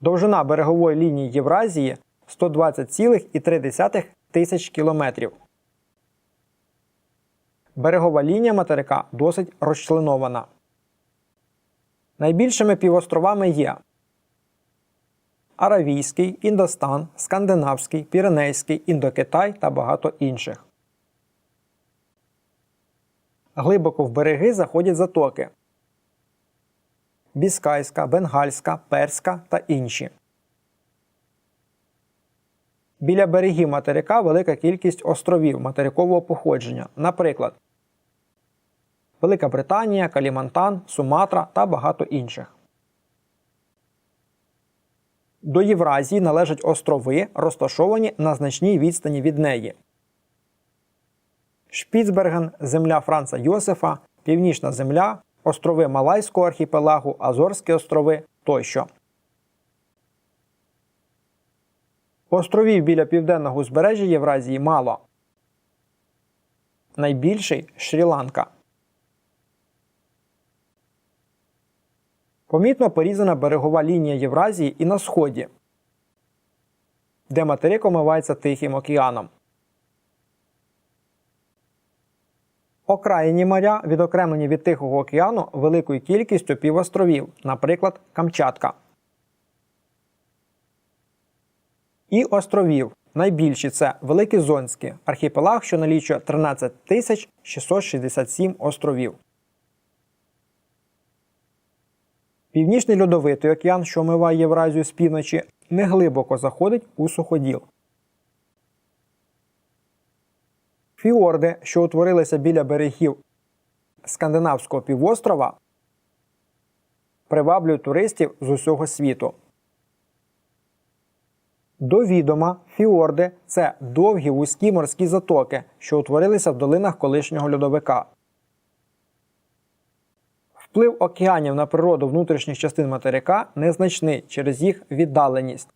Довжина берегової лінії Євразії 120,3 тисяч кілометрів. Берегова лінія материка досить розчленована. Найбільшими півостровами є Аравійський, Індостан, Скандинавський, Піренейський, Індокитай та багато інших. Глибоко в береги заходять затоки Біскайська, Бенгальська, Перська та інші. Біля берегів материка велика кількість островів материкового походження, наприклад, Велика Британія, Калімантан, Суматра та багато інших. До Євразії належать острови, розташовані на значній відстані від неї. Шпіцберген, земля Франца Йосифа, Північна земля, острови Малайського архіпелагу, Азорські острови тощо. Островів біля південного узбережжя Євразії мало. Найбільший Шрі-Ланка. Помітно порізана берегова лінія Євразії і на сході, де материк омивається Тихим океаном. Окраїні моря відокремлені від Тихого океану великою кількістю півостровів, наприклад, Камчатка. І островів. Найбільші це Великий архіпелаг, що налічує 13 667 островів. Північний льодовитий океан, що омиває Євразію з півночі, неглибоко заходить у суходіл. Фіорди, що утворилися біля берегів Скандинавського півострова, приваблюють туристів з усього світу. До відома, фіорди це довгі вузькі морські затоки, що утворилися в долинах колишнього льодовика. Вплив океанів на природу внутрішніх частин материка незначний через їх віддаленість.